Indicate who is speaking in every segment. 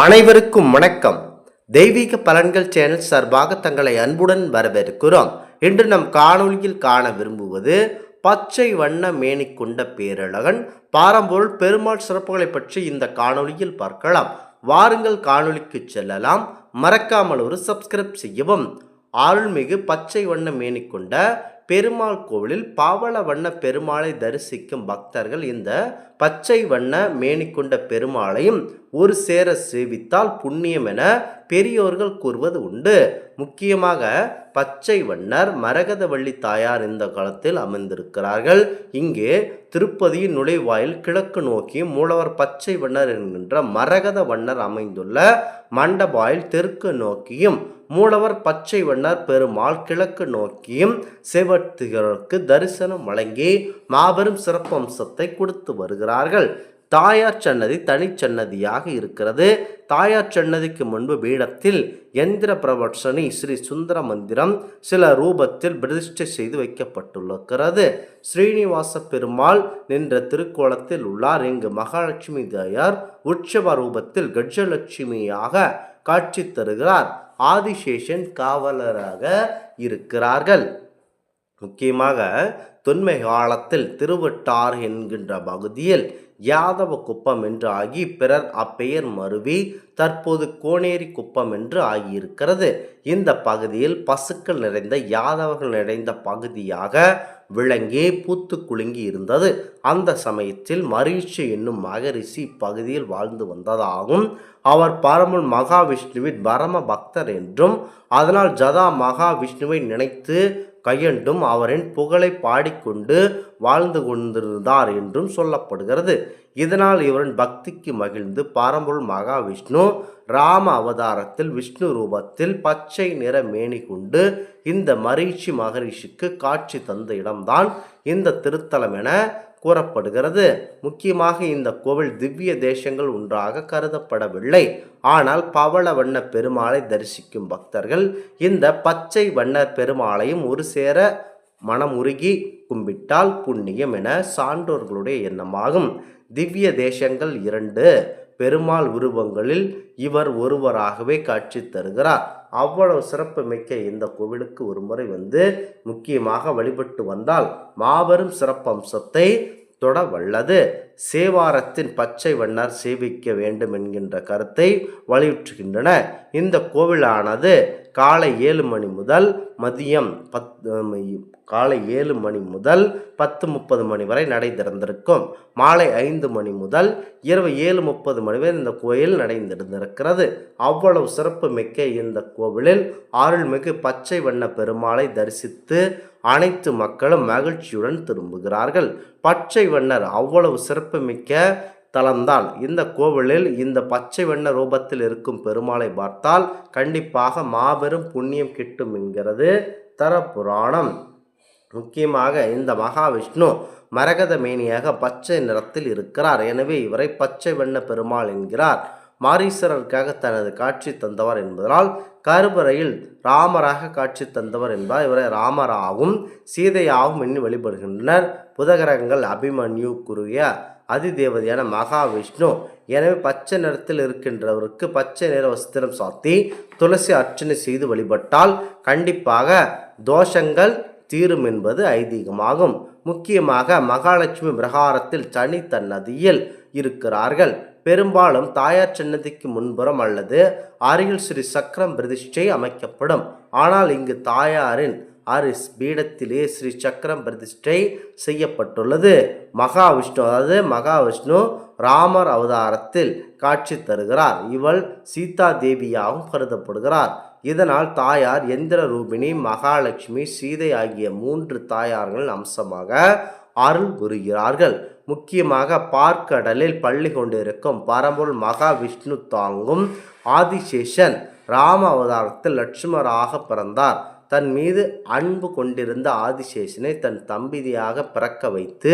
Speaker 1: அனைவருக்கும் வணக்கம். தெய்வீக பலன்கள் சேனல் சார்பாக தங்களை அன்புடன் வரவேற்கிறோம். இன்று நம் காணொலியில் காண விரும்புவது பச்சை வண்ண மேனி கொண்ட பேரழகன். பாரம்பொருள் பெருமாள் சிறப்புகளை பற்றி இந்த காணொலியில் பார்க்கலாம். வாருங்கள் காணொலிக்கு செல்லலாம். மறக்காமல் ஒரு சப்ஸ்கிரைப் செய்யவும். அருள்மிகு பச்சை வண்ண மேனி கொண்ட பெருமாள் கோவிலில் பாவள வண்ண பெருமாளை தரிசிக்கும் பக்தர்கள் இந்த பச்சை வண்ண மேனி கொண்ட பெருமாளையும் ஒரு சேர சேவித்தால் புண்ணியம் என பெரியோர்கள் கூறுவது உண்டு. முக்கியமாக பச்சை வண்ணர் மரகதவள்ளி தாயார் இந்த காலத்தில் அமைந்திருக்கிறார்கள் இங்கே திருப்பதியின் நுழைவாயில் கிழக்கு நோக்கி மூலவர் பச்சை வண்ணர் என்கின்ற மரகத வண்ணர் அமைந்துள்ள மண்டபாயில் தெற்கு நோக்கியும் மூலவர் பச்சை வண்ணர் பெருமாள் கிழக்கு நோக்கியும் சிவத்திகருக்கு தரிசனம் வழங்கி மாபெரும் சிறப்பம்சத்தை கொடுத்து வருகிறார். வருகிறார்கள் தாயார் சன்னதி தனிச்சன்னதியாக இருக்கிறது. தாயார் சன்னதிக்கு முன்பு பீடத்தில் எந்திர பிரவர்ஷனி ஸ்ரீ சுந்தர மந்திரம் சில ரூபத்தில் பிரதிஷ்டை செய்து வைக்கப்பட்டுள்ளது ஸ்ரீனிவாச பெருமாள் நின்ற திருக்கோலத்தில் உள்ளார். இங்கு மகாலட்சுமி தாயார் உற்சவ ரூபத்தில் கஜலட்சுமியாக காட்சி தருகிறார். ஆதிசேஷன் காவலராக இருக்கிறார்கள். முக்கியமாக தொன்மை காலத்தில் திருவட்டார் என்கின்ற பகுதியில் யாதவ குப்பம் என்று ஆகி பிறர் அப்பெயர் மருவி தற்போது கோனேரி குப்பம் என்று ஆகியிருக்கிறது. இந்த பகுதியில் பசுக்கள் நிறைந்த யாதவர்கள் நிறைந்த பகுதியாக விளங்கி பூத்து குலுங்கி இருந்தது. அந்த சமயத்தில் மரீஷி என்னும் மகரிஷி இப்பகுதியில் வாழ்ந்து வந்ததாகும் அவர் பரமுல் மகாவிஷ்ணுவின் பரம பக்தர் என்றும் அதனால் ஜதா மகாவிஷ்ணுவை நினைத்து கையண்டும் அவரின் புகழை பாடிக்கொண்டு வாழ்ந்து கொண்டிருந்தார் என்றும் சொல்லப்படுகிறது. இதனால் இவரின் பக்திக்கு மகிழ்ந்து பாரம்பொருள் மகாவிஷ்ணு ராம அவதாரத்தில் விஷ்ணு ரூபத்தில் பச்சை நிற மேனி கொண்டு இந்த மரீச்சி மகரிஷிக்கு காட்சி தந்த இடம்தான் இந்த திருத்தலம் என கூறப்படுகிறது. முக்கியமாக இந்த கோவில் திவ்ய தேசங்கள் ஒன்றாக கருதப்படவில்லை. ஆனால் பவள வண்ண பெருமாளை தரிசிக்கும் பக்தர்கள் இந்த பச்சை வண்ண பெருமாளையும் ஒரு சேர மனமுருகி கும்பிட்டால் புண்ணியம் என சான்றோர்களுடைய எண்ணமாகும். திவ்ய தேசங்கள் இரண்டு. பெருமாள் உருவங்களில் இவர் ஒருவராகவே காட்சி தருகிறார். அவ்வளவு சிறப்பு மிக்க இந்த கோவிலுக்கு ஒரு முறை வந்து முக்கியமாக வழிபட்டு வந்தால் மாபெரும் சிறப்பம்சத்தை தொட வல்லது. சேவாரத்தின் பச்சை வண்ணர் சேவிக்க வேண்டும் என்கின்ற கருத்தை வலியுறுத்துகின்றன. இந்த கோவிலானது காலை ஏழு மணி முதல் மதியம் பத் காலை ஏழு மணி முதல் பத்து முப்பது மணி வரை நடை திறந்திருக்கும். மாலை ஐந்து மணி முதல் இரவு ஏழு முப்பது மணி வரை இந்த கோயில் நடை திறந்திருக்கிறது. அவ்வளவு சிறப்பு மிக்க இந்த கோவிலில் அருள்மிகு பச்சை வண்ண பெருமாளை தரிசித்து அனைத்து மக்களும் மகிழ்ச்சியுடன் திரும்புகிறார்கள். பச்சை வண்ணர் அவ்வளவு சிறப்பு மிக்க தலம்தான் இந்த கோவிலில் இந்த பச்சை வண்ண ரூபத்தில் இருக்கும் பெருமாளை பார்த்தால் கண்டிப்பாக மாபெரும் புண்ணியம் கிட்டும் என்கிறது தர புராணம் முக்கியமாக இந்த மகாவிஷ்ணு மரகத மேனியாக பச்சை நிறத்தில் இருக்கிறார். எனவே இவரை பச்சை வண்ண பெருமாள் என்கிறார். மாரீஸ்வரருக்காக தனது காட்சி தந்தவர் என்பதனால் கருவறையில் ராமராக காட்சி தந்தவர் என்பதால் இவரை ராமராகவும் சீதையாகவும் எண்ணி வழிபடுகின்றனர். புதகரங்கள் அபிமன்யு குறுகிய அதிதேவதியான மகாவிஷ்ணு. எனவே பச்சை நிறத்தில் இருக்கின்றவருக்கு பச்சை நிற வஸ்திரம் சாத்தி துளசி அர்ச்சனை செய்து வழிபட்டால் கண்டிப்பாக தோஷங்கள் தீரும் என்பது ஐதீகமாகும். முக்கியமாக மகாலட்சுமி பிரகாரத்தில் சனி நதியில் இருக்கிறார்கள். பெரும்பாலும் தாயார் சன்னதிக்கு முன்புறம் அல்லது அருகில் ஸ்ரீ சக்கரம் பிரதிஷ்டை அமைக்கப்படும். ஆனால் இங்கு தாயாரின் அரிஸ் பீடத்திலே ஸ்ரீ சக்கரம் பிரதிஷ்டை செய்யப்பட்டுள்ளது. மகாவிஷ்ணு அதாவது மகாவிஷ்ணு ராமர் அவதாரத்தில் காட்சி தருகிறார். இவள் சீதா தேவியாகவும் கருதப்படுகிறார். இதனால் தாயார் எந்திர ரூபிணி மகாலட்சுமி சீதை ஆகிய மூன்று தாயார்கள் அம்சமாக அருள் புரிகிறார்கள். முக்கியமாக பார்க்கடலில் பள்ளி கொண்டிருக்கும் பரம்பொருள் மகாவிஷ்ணு தாங்கும் ஆதிசேஷன் ராம அவதாரத்தில் லட்சுமராக பிறந்தார். தன் மீது அன்பு கொண்டிருந்த ஆதிசேஷனை தன் தம்பிதியாக பிறக்க வைத்து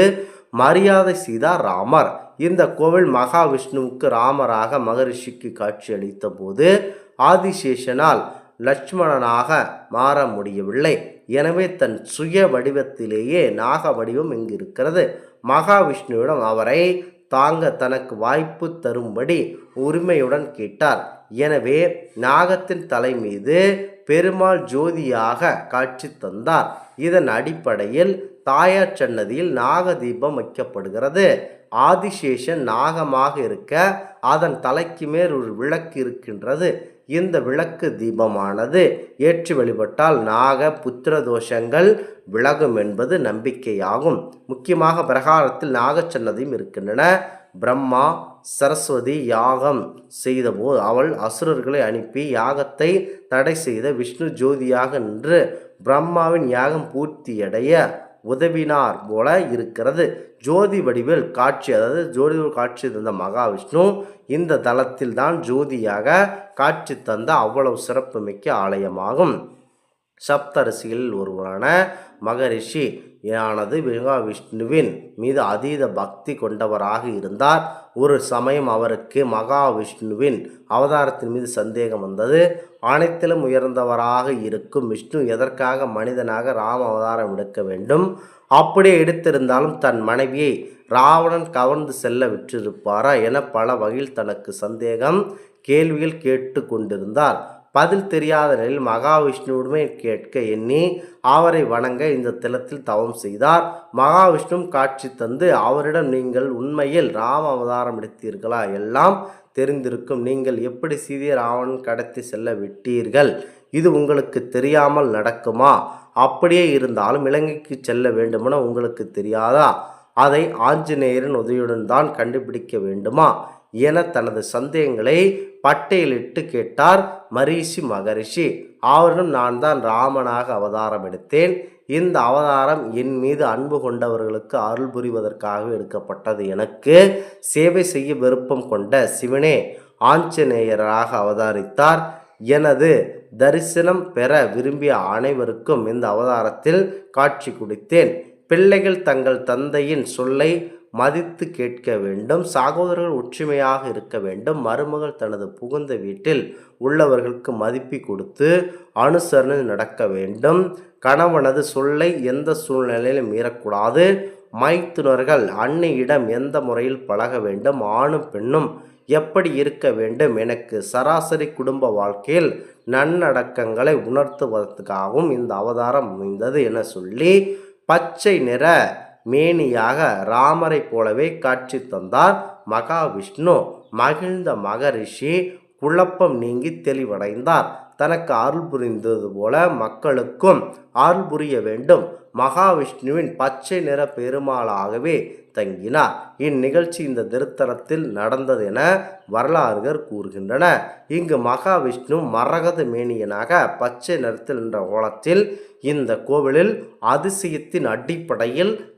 Speaker 1: மரியாதை செய்தார் ராமர். இந்த கோவில் மகாவிஷ்ணுவுக்கு ராமராக மகரிஷிக்கு காட்சியளித்த போது ஆதிசேஷனால் லட்சுமணனாக மாற முடியவில்லை. எனவே தன் சுய வடிவத்திலேயே நாக வடிவம் இங்கு இருக்கிறது மகாவிஷ்ணுவிடம் அவரை தாங்க தனக்கு வாய்ப்பு தரும்படி உரிமையுடன் கேட்டார். எனவே நாகத்தின் தலை மீது பெருமாள் ஜோதியாக காட்சி தந்தார். இதன் அடிப்படையில் தாயார் சன்னதியில் நாக தீபம் வைக்கப்படுகிறது. ஆதிசேஷன் நாகமாக இருக்க அதன் தலைக்கு மேல் ஒரு விளக்கு இருக்கின்றது. இந்த விளக்கு தீபமானது. ஏற்றி வழிபட்டால் நாக புத்திர தோஷங்கள் விலகும் என்பது நம்பிக்கையாகும். முக்கியமாக பிரகாரத்தில் நாகச்சன்னதியும் இருக்கின்றன. பிரம்மா சரஸ்வதி யாகம் செய்தபோது அவள் அசுரர்களை அனுப்பி யாகத்தை தடை செய்த விஷ்ணு ஜோதியாக நின்று பிரம்மாவின் யாகம் பூர்த்தியடைய உதவினார் போல இருக்கிறது. ஜோதி வடிவில் காட்சி அதாவது ஜோதி காட்சி தந்த மகாவிஷ்ணு இந்த தலத்தில் தான் ஜோதியாக காட்சி தந்த அவ்வளவு சிறப்புமிக்க ஆலயமாகும். சப்தரிசிகளில் ஒருவரான மகரிஷி ஆனது மகாவிஷ்ணுவின் மீது அதீத பக்தி கொண்டவராக இருந்தார். ஒரு சமயம் அவருக்கு மகாவிஷ்ணுவின் அவதாரத்தின் மீது சந்தேகம் வந்தது. அனைத்திலும் உயர்ந்தவராக இருக்கும் விஷ்ணு எதற்காக மனிதனாக ராம அவதாரம் எடுக்க வேண்டும்? அப்படியே எடுத்திருந்தாலும் தன் மனைவியை ராவணன் கவர்ந்து செல்ல விற்றிருப்பாரா என பல வகையில் தனக்கு சந்தேகம் கேள்வியில் கேட்டு கொண்டிருந்தார். பதில் தெரியாத நிலையில் மகாவிஷ்ணுவுடமே கேட்க எண்ணி அவரை வணங்க இந்த தலத்தில் தவம் செய்தார். மகாவிஷ்ணு காட்சி தந்து அவரிடம் நீங்கள் உண்மையில் ராம அவதாரம் எடுத்தீர்களா? எல்லாம் தெரிந்திருக்கும். நீங்கள் எப்படி சீதையை ராவணன் கடத்தி செல்ல விட்டீர்கள்? இது உங்களுக்கு தெரியாமல் நடக்குமா? அப்படியே இருந்தாலும் இலங்கைக்கு செல்ல வேண்டுமென உங்களுக்கு தெரியாதா? அதை ஆஞ்சநேயரின் உதவியுடன் தான் கண்டுபிடிக்க வேண்டுமா? என தனது சந்தேகங்களை பட்டியலிட்டு கேட்டார் மரிஷி மகரிஷி. அவரிடம் நான் தான் ராமனாக அவதாரம் எடுத்தேன். இந்த அவதாரம் என் மீது அன்பு கொண்டவர்களுக்கு அருள் புரிவதற்காக எடுக்கப்பட்டது. எனக்கு சேவை செய்ய விருப்பம் கொண்ட சிவனே ஆஞ்சநேயராக அவதாரித்தார். எனது தரிசனம் பெற விரும்பிய அனைவருக்கும் இந்த அவதாரத்தில் காட்சி கொடுத்தேன். பிள்ளைகள் தங்கள் தந்தையின் சொல்லை மதித்து கேட்க வேண்டும். சகோதரர்கள் ஒற்றுமையாக இருக்க வேண்டும். மருமகள் தனது புகுந்த வீட்டில் உள்ளவர்களுக்கு மதிப்பி கொடுத்து அனுசரணை நடக்க வேண்டும். கணவனது சொல்லை எந்த சூழ்நிலையிலும் மீறக்கூடாது. மைத்துனர்கள் அன்னையிடம் எந்த முறையில் பழக வேண்டும்? ஆணும் பெண்ணும் எப்படி இருக்க வேண்டும்? எனக்கு சராசரி குடும்ப வாழ்க்கையில் நன்னடக்கங்களை உணர்த்துவதற்காகவும் இந்த அவதாரம் அமைந்தது என சொல்லி பச்சை நிற மேனியாக ராமரை போலவே காட்சி தந்தார் மகாவிஷ்ணு. மகிழ்ந்த மகரிஷி குழப்பம் நீங்கி தெளிவடைந்தார். தனக்கு அருள் புரிந்தது போல மக்களுக்கும் அருள் புரிய வேண்டும். மகாவிஷ்ணுவின் பச்சை நிற பெருமாளாகவே தங்கினார். இந்நிகழ்ச்சி இந்த திருத்தலத்தில் நடந்தது என வரலாறுகள் கூறுகின்றன. இங்கு மகாவிஷ்ணு மரகத மேனியனாக பச்சை நிறத்தில் என்ற ஓலத்தில் இந்த கோவிலில் அதிசயத்தின் அடிப்படையில்